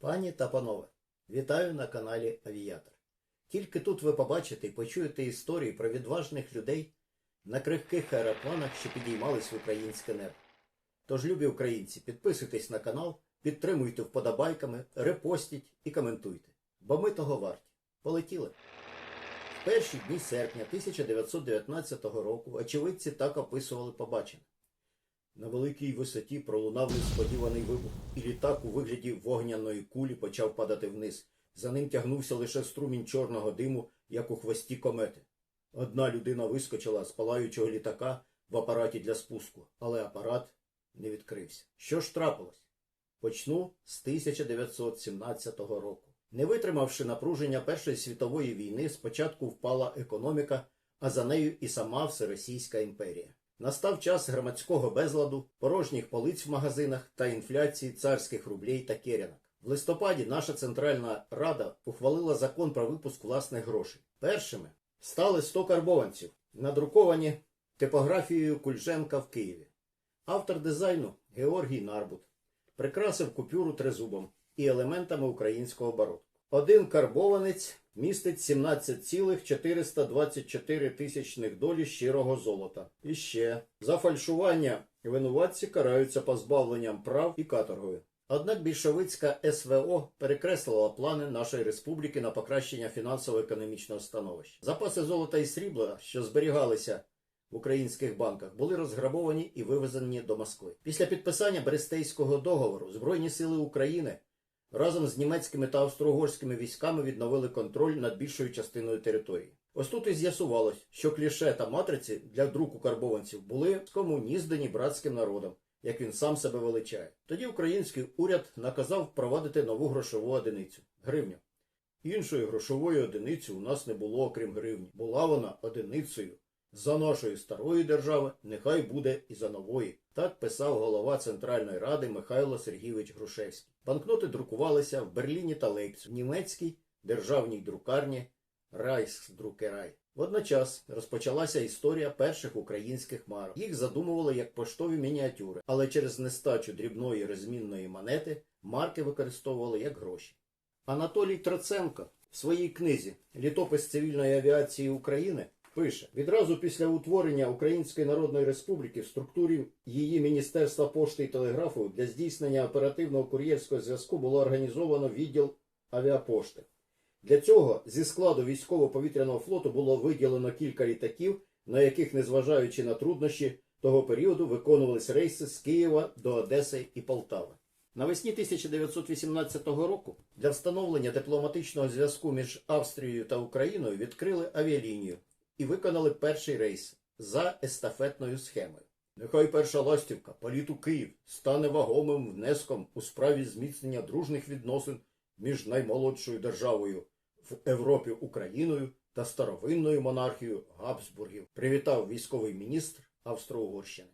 Пані та панове, вітаю на каналі Авіатор. Тільки тут ви побачите і почуєте історії про відважних людей на крихких аеропланах, що підіймались в українське небо. Тож, любі українці, підписуйтесь на канал, підтримуйте вподобайками, репостіть і коментуйте. Бо ми того варті. Полетіли. В перші дні серпня 1919 року очевидці так описували побачене. На великій висоті пролунав несподіваний вибух, і літак у вигляді вогняної кулі почав падати вниз. За ним тягнувся лише струмінь чорного диму, як у хвості комети. Одна людина вискочила з палаючого літака в апараті для спуску, але апарат не відкрився. Що ж трапилось? Почну з 1917 року. Не витримавши напруження Першої світової війни, спочатку впала економіка, а за нею і сама Всеросійська імперія. Настав час громадського безладу, порожніх полиць в магазинах та інфляції царських рублей та керянок. В листопаді наша Центральна Рада ухвалила закон про випуск власних грошей. Першими стали 100 карбованців, надруковані типографією Кульженка в Києві. Автор дизайну Георгій Нарбут прикрасив купюру тризубом і елементами українського бароку. Один карбованець містить 17,424 тисячних долі щирого золота. І ще за фальшування винуватці караються позбавленням прав і каторгою. Однак більшовицька СВО перекреслила плани нашої республіки на покращення фінансово-економічного становища. Запаси золота і срібла, що зберігалися в українських банках, були розграбовані і вивезені до Москви. Після підписання Берестейського договору Збройні сили України разом з німецькими та австро-угорськими військами відновили контроль над більшою частиною території. Ось тут і з'ясувалось, що кліше та матриці для друку карбованців були скомуніздані братським народом, як він сам себе величає. Тоді український уряд наказав впровадити нову грошову одиницю гривню. Іншої грошової одиниці у нас не було, окрім гривні. Була вона одиницею. За нашої старої держави нехай буде і за нової. Так писав голова Центральної Ради Михайло Сергійович Грушевський. Банкноти друкувалися в Берліні та Лейпцигу, в німецькій державній друкарні Райсдрукерай. Водночас розпочалася історія перших українських марок. Їх задумували як поштові мініатюри, але через нестачу дрібної розмінної монети марки використовували як гроші. Анатолій Троценко в своїй книзі Літопис цивільної авіації України пише: відразу після утворення Української Народної Республіки в структурі її Міністерства пошти і телеграфу для здійснення оперативного кур'єрського зв'язку було організовано відділ авіапошти. Для цього зі складу військово-повітряного флоту було виділено кілька літаків, на яких, незважаючи на труднощі того періоду, виконувались рейси з Києва до Одеси і Полтави. Навесні 1918 року для встановлення дипломатичного зв'язку між Австрією та Україною відкрили авіалінію і виконали перший рейс за естафетною схемою. Нехай перша ластівка, політ у Київ, стане вагомим внеском у справі зміцнення дружних відносин між наймолодшою державою в Європі Україною та старовинною монархією Габсбургів, привітав військовий міністр Австро-Угорщини.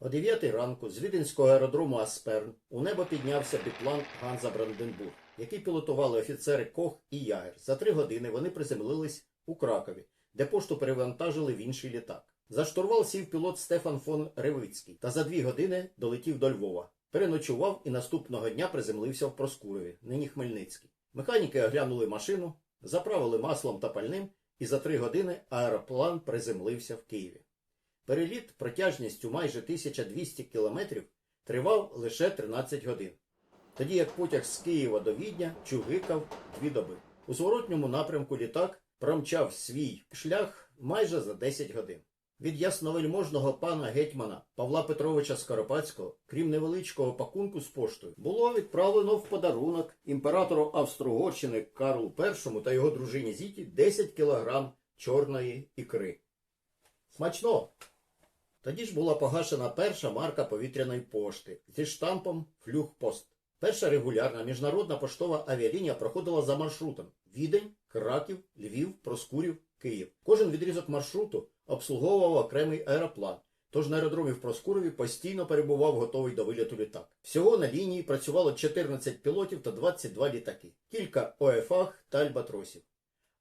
О 9 ранку з віденського аеродрому Асперн у небо піднявся біплан Ганза Бранденбург, який пілотували офіцери Кох і Ягер. За три години вони приземлились у Кракові, де пошту перевантажили в інший літак. За штурвал сів пілот Стефан фон Ревицький та за дві години долетів до Львова. Переночував і наступного дня приземлився в Проскурові, нині Хмельницький. Механіки оглянули машину, заправили маслом та пальним, і за три години аероплан приземлився в Києві. Переліт протяжністю майже 1200 кілометрів тривав лише 13 годин. Тоді як потяг з Києва до Відня чугикав дві доби. У зворотньому напрямку літак промчав свій шлях майже за 10 годин. Від ясновельможного пана гетьмана Павла Петровича Скоропадського, крім невеличкого пакунку з поштою, було відправлено в подарунок імператору Австро-Угорщини Карлу І та його дружині Зіті 10 кілограм чорної ікри. Смачно! Тоді ж була погашена перша марка повітряної пошти зі штампом Флюгпост. Перша регулярна міжнародна поштова авіалінія проходила за маршрутом Відень, Краків, Львів, Проскурів, Київ. Кожен відрізок маршруту обслуговував окремий аероплан. Тож на аеродромі в Проскурові постійно перебував готовий до виліту літак. Всього на лінії працювало 14 пілотів та 22 літаки, кілька ОФАГ та Альбатросів.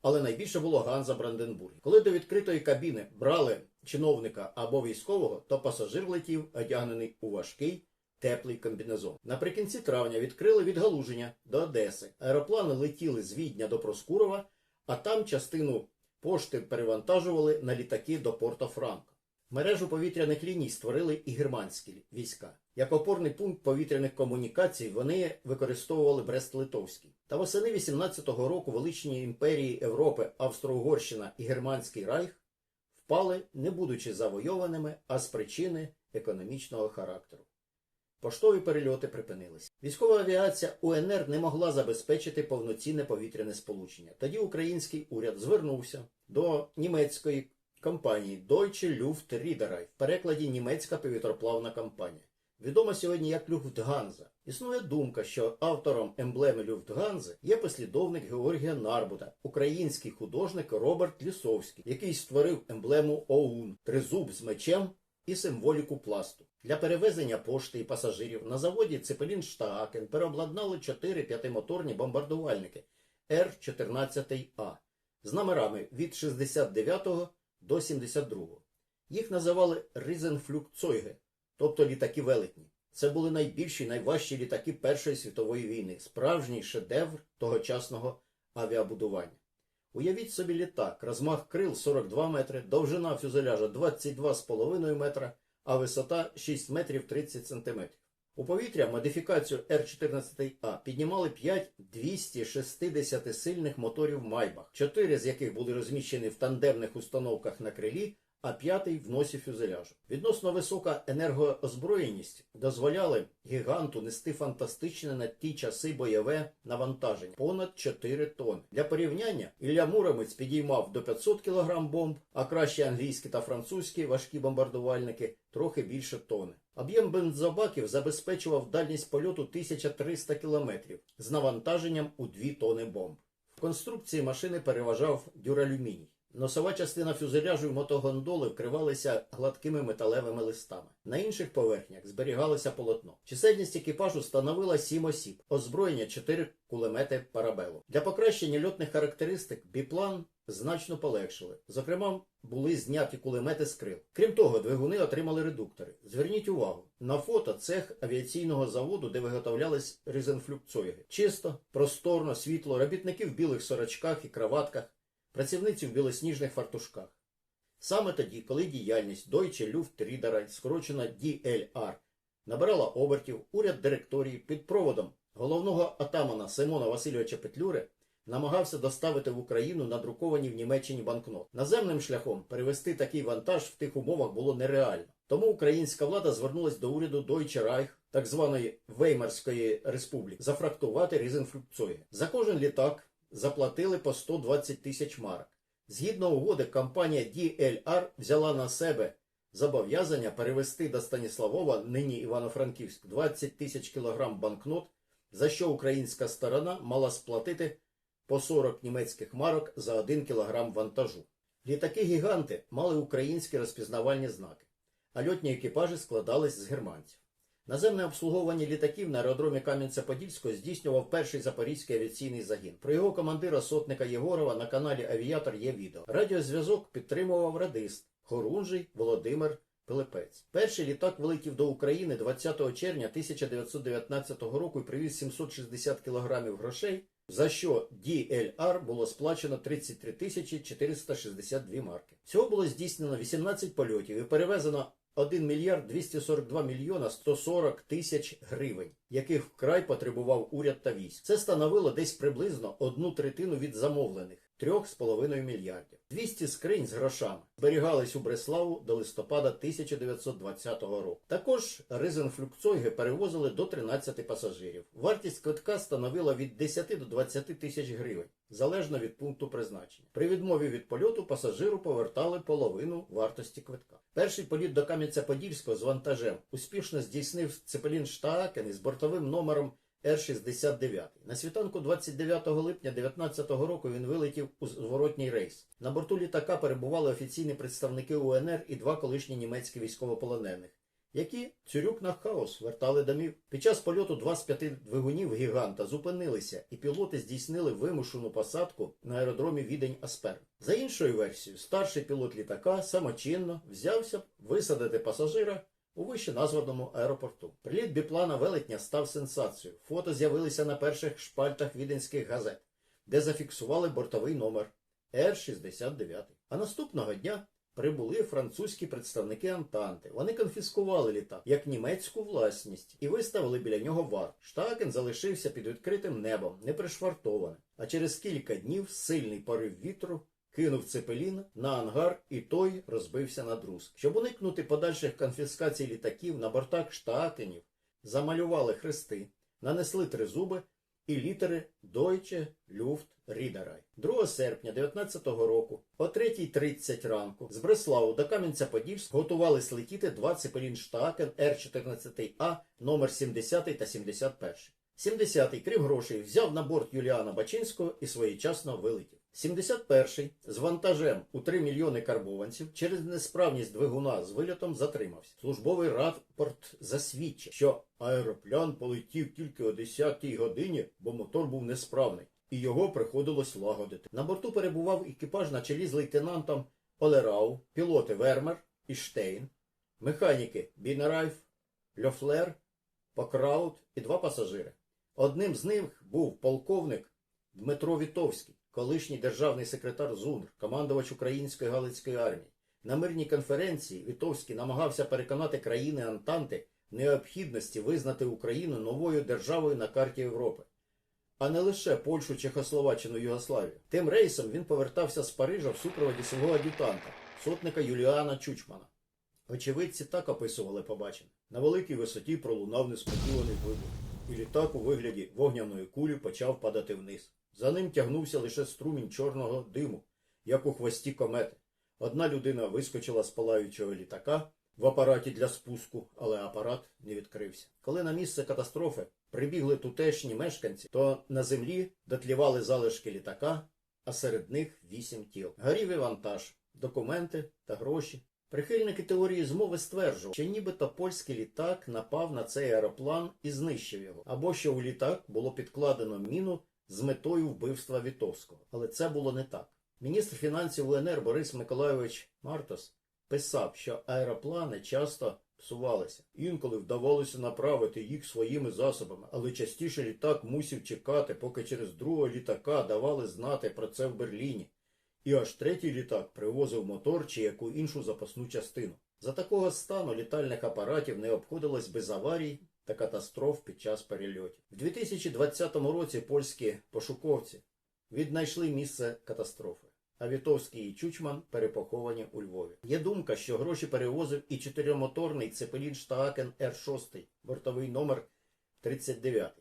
Але найбільше було Ганза Бранденбург. Коли до відкритої кабіни брали чиновника або військового, то пасажир летів, одягнений у важкий теплий комбінезон. Наприкінці травня відкрили відгалуження до Одеси. Аероплани летіли з Відня до Проскурова, а там частину пошти перевантажували на літаки до Порто-Франко. Мережу повітряних ліній створили і германські війська. Як опорний пункт повітряних комунікацій вони використовували Брест-Литовський. Та восени 18-го року величні імперії Європи, Австро-Угорщина і Германський Райх впали, не будучи завойованими, а з причини економічного характеру. Поштові перельоти припинилися. Військова авіація УНР не могла забезпечити повноцінне повітряне сполучення. Тоді український уряд звернувся до німецької компанії Deutsche Luft Reederei, в перекладі німецька повітроплавна компанія. Відома сьогодні як Люфтганза. Існує думка, що автором емблеми Люфтганзи є послідовник Георгія Нарбута, український художник Роберт Лісовський, який створив емблему ОУН тризуб з мечем і символіку пласту. Для перевезення пошти і пасажирів на заводі Цепелін Штаакен переобладнали 4 п'ятимоторні бомбардувальники Р-14А з номерами від 69 до 72. Їх називали Різенфлюкцойге, тобто літаки велетні. Це були найбільші, найважчі літаки Першої світової війни, справжній шедевр тогочасного авіабудування. Уявіть собі літак, розмах крил 42 метри, довжина фюзеляжа 22,5 метра, а висота 6 метрів 30 сантиметрів. У повітря модифікацію Р-14А піднімали 5 260-сильних моторів Майбах, 4 з яких були розміщені в тандемних установках на крилі, а п'ятий в носі. Відносно висока енергоозброєність дозволяли гіганту нести фантастичне на ті часи бойове навантаження понад 4 тонн. Для порівняння Ілля Муромець підіймав до 500 кг бомб, а кращі англійські та французькі важкі бомбардувальники трохи більше тонни. Об'єм бензобаків забезпечував дальність польоту 1300 км з навантаженням у 2 тони бомб. В конструкції машини переважав дюралюміній. Носова частина фюзеляжу і мотогондоли вкривалися гладкими металевими листами. На інших поверхнях зберігалося полотно. Чисельність екіпажу становила 7 осіб, озброєння 4 кулемети парабелу. Для покращення льотних характеристик біплан значно полегшили. Зокрема, були зняті кулемети з крил. Крім того, двигуни отримали редуктори. Зверніть увагу, на фото цех авіаційного заводу, де виготовлялись ризенфлюкцоїги. Чисто, просторно, світло, робітники в білих сорочках і краватках працівниці в білосніжних фартушках. Саме тоді, коли діяльність Deutsche Luft Reederei, скорочена DLR, набирала обертів, уряд директорії під проводом головного атамана Симона Васильовича Петлюри намагався доставити в Україну надруковані в Німеччині банкнот. Наземним шляхом перевести такий вантаж в тих умовах було нереально. Тому українська влада звернулась до уряду Deutsche Reich, так званої Веймарської республіки, зафрактувати різенфлюкцої. За кожен літак заплатили по 120 тисяч марок. Згідно угоди, компанія DLR взяла на себе зобов'язання перевести до Станіславова, нині Івано-Франківськ, 20 тисяч кілограм банкнот, за що українська сторона мала сплатити по 40 німецьких марок за 1 кілограм вантажу. Літаки-гіганти мали українські розпізнавальні знаки, а льотні екіпажі складались з германців. Наземне обслуговування літаків на аеродромі Кам'янця-Подільського здійснював перший запорізький авіаційний загін. Про його командира сотника Єгорова на каналі Авіатор є відео. Радіозв'язок підтримував радист Хорунжий Володимир Пилипець. Перший літак вилетів до України 20 червня 1919 року і привіз 760 кілограмів грошей, за що DLR було сплачено 33 тисячі 462 марки. Всього було здійснено 18 польотів і перевезено 1 мільярд 242 мільйона 140 тисяч гривень, яких вкрай потребував уряд та військ. Це становило десь приблизно одну третину від замовлених 3,5 мільярдів. 200 скринь з грошами зберігались у Бреславу до листопада 1920 року. Також ризенфлюкцойги перевозили до 13 пасажирів. Вартість квитка становила від 10 до 20 тисяч гривень, залежно від пункту призначення. При відмові від польоту пасажиру повертали половину вартості квитка. Перший політ до Кам'янця-Подільського з вантажем успішно здійснив Цепелін Штаакен із бортовим номером Р-69. На світанку 29 липня 19 року він вилетів у зворотній рейс. На борту літака перебували офіційні представники УНР і два колишні німецькі військовополонених, які цюрюк на хаос вертали домів. Під час польоту два з п'яти двигунів гіганта зупинилися, і пілоти здійснили вимушену посадку на аеродромі Відень Аспер. За іншою версією, старший пілот літака самочинно взявся висадити пасажира у вище названому аеропорту. Приліт біплана велетня став сенсацією. Фото з'явилися на перших шпальтах віденських газет, де зафіксували бортовий номер Р-69. А наступного дня прибули французькі представники Антанти. Вони конфіскували літак як німецьку власність і виставили біля нього вар. Штакен залишився під відкритим небом, не пришвартований. А через кілька днів сильний порив вітру кинув цепелін на ангар, і той розбився на друзк. Щоб уникнути подальших конфіскацій літаків на бортах штакенів, замалювали хрести, нанесли тризуби і літери Deutsche Luft Reederei. 2 серпня 19-го року о 3.30 ранку з Бреславу до Кам'янця-Подільськ готувались летіти два цепелін Штакен Р-14А номер 70 та 71. 70-й, крім грошей, взяв на борт Юліана Бачинського і своєчасно вилетів. 71-й з вантажем у 3 мільйони карбованців через несправність двигуна з вильотом затримався. Службовий рапорт засвідчив, що аероплан полетів тільки о 10-й годині, бо мотор був несправний, і його приходилось лагодити. На борту перебував екіпаж на чолі з лейтенантом Олерау, пілоти Вермер і Штейн, механіки Бінерайф, Льофлер, Покраут і два пасажири. Одним з них був полковник Дмитро Вітовський, колишній державний секретар ЗУНР, командувач Української Галицької армії. На мирній конференції Вітовський намагався переконати країни Антанти в необхідності визнати Україну новою державою на карті Європи, а не лише Польщу, Чехословаччину, Югославію. Тим рейсом він повертався з Парижа в супроводі свого ад'ютанта, сотника Юліана Чучмана. Очевидці так описували побачене. На великій висоті пролунав несподіваний вибух, і літак у вигляді вогняної кулі почав падати вниз. За ним тягнувся лише струмінь чорного диму, як у хвості комети. Одна людина вискочила з палаючого літака в апараті для спуску, але апарат не відкрився. Коли на місце катастрофи прибігли тутешні мешканці, то на землі дотлівали залишки літака, а серед них вісім тіл. Горів і вантаж, документи та гроші. Прихильники теорії змови стверджували, що нібито польський літак напав на цей аероплан і знищив його, або що у літак було підкладено міну з метою вбивства Вітовського. Але це було не так. Міністр фінансів УНР Борис Миколайович Мартос писав, що аероплани часто псувалися. Інколи вдавалося направити їх своїми засобами, але частіше літак мусив чекати, поки через другого літака давали знати про це в Берліні. І аж третій літак привозив мотор чи яку іншу запасну частину. За такого стану літальних апаратів не обходилось без аварій та катастроф під час перельотів. В 2020 році польські пошуковці віднайшли місце катастрофи. А Вітовський і Чучман перепоховані у Львові. Є думка, що гроші перевозив і чотиримоторний Цепелін Штаакен Р-6, бортовий номер 39.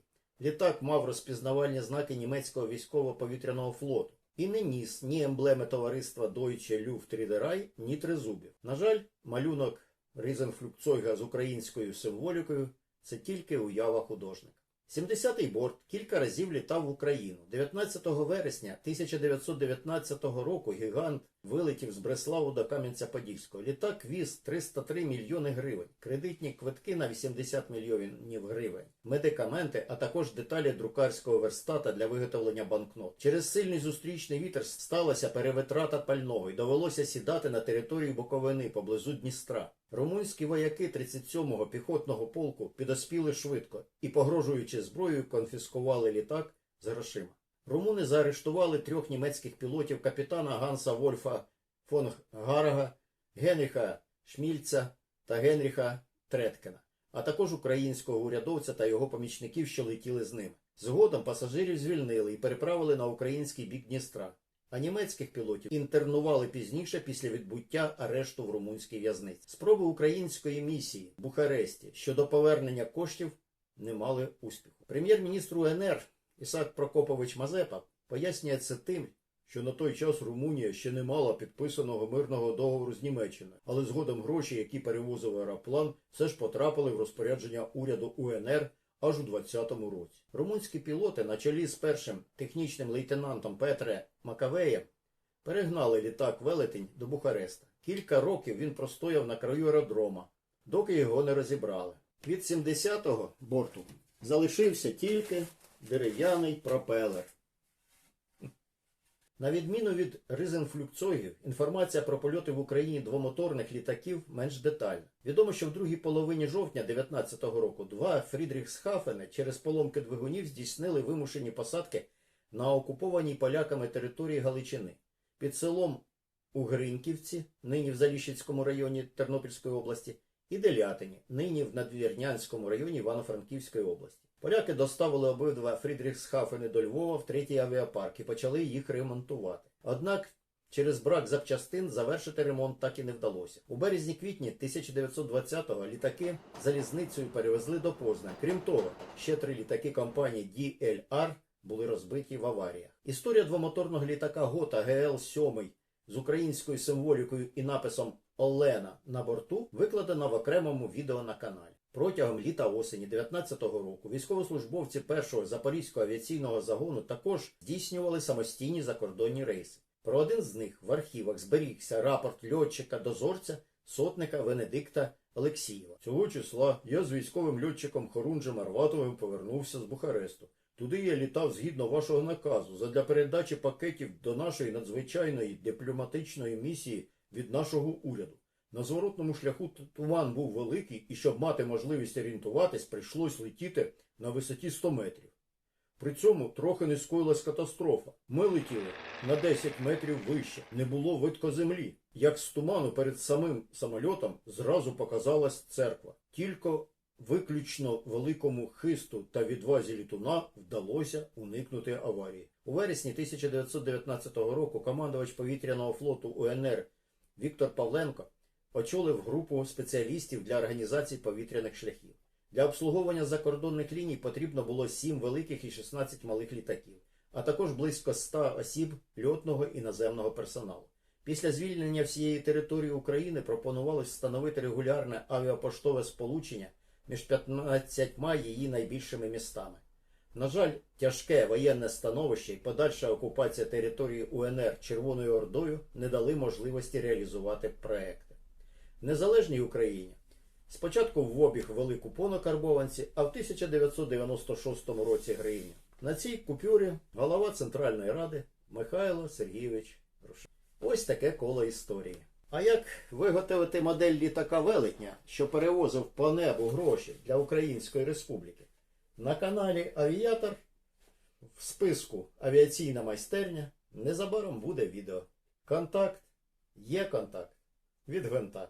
Літак мав розпізнавальні знаки німецького військово-повітряного флоту і не ніс ні емблеми товариства Deutsche Luft Reederei, ні тризубів. На жаль, малюнок Різенфлюкцойга з українською символікою це тільки уява художника. 70-й борт кілька разів літав в Україну. 19 вересня 1919 року гігант вилетів з Бреславу до Кам'янця-Подільського. Літак віз 303 мільйони гривень, кредитні квитки на 80 мільйонів гривень, медикаменти, а також деталі друкарського верстата для виготовлення банкнот. Через сильний зустрічний вітер сталася перевитрата пального і довелося сідати на території Буковини поблизу Дністра. Румунські вояки 37-го піхотного полку підоспіли швидко і, погрожуючи зброєю, конфіскували літак з грошима. Румуни заарештували трьох німецьких пілотів капітана Ганса Вольфа фон Гарага, Генріха Шмільца та Генріха Треткена, а також українського урядовця та його помічників, що летіли з ними. Згодом пасажирів звільнили і переправили на український бік Дністра, а німецьких пілотів інтернували пізніше після відбуття арешту в румунській в'язниці. Спроби української місії в Бухаресті щодо повернення коштів не мали успіху. Прем'єр-міністр УНР Ісак Прокопович Мазепа пояснює це тим, що на той час Румунія ще не мала підписаного мирного договору з Німеччиною, але згодом гроші, які перевозив аероплан, все ж потрапили в розпорядження уряду УНР аж у 20-му році. Румунські пілоти на чолі з першим технічним лейтенантом Петре Макавеєм перегнали літак Велетень до Бухареста. Кілька років він простояв на краю аеродрома, доки його не розібрали. Від 70-го борту залишився тільки дерев'яний пропелер. На відміну від ризенфлюкцоїдів, інформація про польоти в Україні двомоторних літаків менш детальна. Відомо, що в другій половині жовтня 19 року два Фрідріхсхафени через поломки двигунів здійснили вимушені посадки на окупованій поляками території Галичини під селом Угринківці, нині в Заліщицькому районі Тернопільської області, і Делятині, нині в Надвірнянському районі Івано-Франківської області. Поляки доставили обидва Фрідріхсхафени до Львова в третій авіапарк і почали їх ремонтувати. Однак через брак запчастин завершити ремонт так і не вдалося. У березні-квітні 1920-го літаки залізницею перевезли до Позна. Крім того, ще три літаки компанії DLR були розбиті в аваріях. Історія двомоторного літака ГОТА ГЛ-7 з українською символікою і написом Олена на борту викладена в окремому відео на каналі. Протягом літа осені 19-го року військовослужбовці першого запорізького авіаційного загону також здійснювали самостійні закордонні рейси. Про один з них в архівах зберігся рапорт льотчика дозорця сотника Венедикта Олексієва. Цього числа я з військовим льотчиком Хорунжем Арватовим повернувся з Бухаресту. Туди я літав згідно вашого наказу задля передачі пакетів до нашої надзвичайної дипломатичної місії від нашого уряду. На зворотному шляху туман був великий, і щоб мати можливість орієнтуватись, прийшлось летіти на висоті 100 метрів. При цьому трохи не скоїлась катастрофа. Ми летіли на 10 метрів вище. Не було видко землі. Як з туману перед самим самольотом зразу показалась церква. Тільки виключно великому хисту та відвазі літуна вдалося уникнути аварії. У вересні 1919 року командувач повітряного флоту УНР Віктор Павленко очолив групу спеціалістів для організації повітряних шляхів. Для обслуговування закордонних ліній потрібно було 7 великих і 16 малих літаків, а також близько 100 осіб льотного і наземного персоналу. Після звільнення всієї території України пропонувалось встановити регулярне авіапоштове сполучення між 15 її найбільшими містами. На жаль, тяжке воєнне становище і подальша окупація території УНР Червоною Ордою не дали можливості реалізувати проекти. Незалежній Україні спочатку в обіг ввели купон карбованці, а в 1996 році гривні. На цій купюрі голова Центральної Ради Михайло Сергійович Рушев. Ось таке коло історії. А як виготовити модель літака велетня, що перевозив по небу гроші для Української Республіки? На каналі Авіатор в списку Авіаційна майстерня незабаром буде відео. Контакт є контакт від гвинта.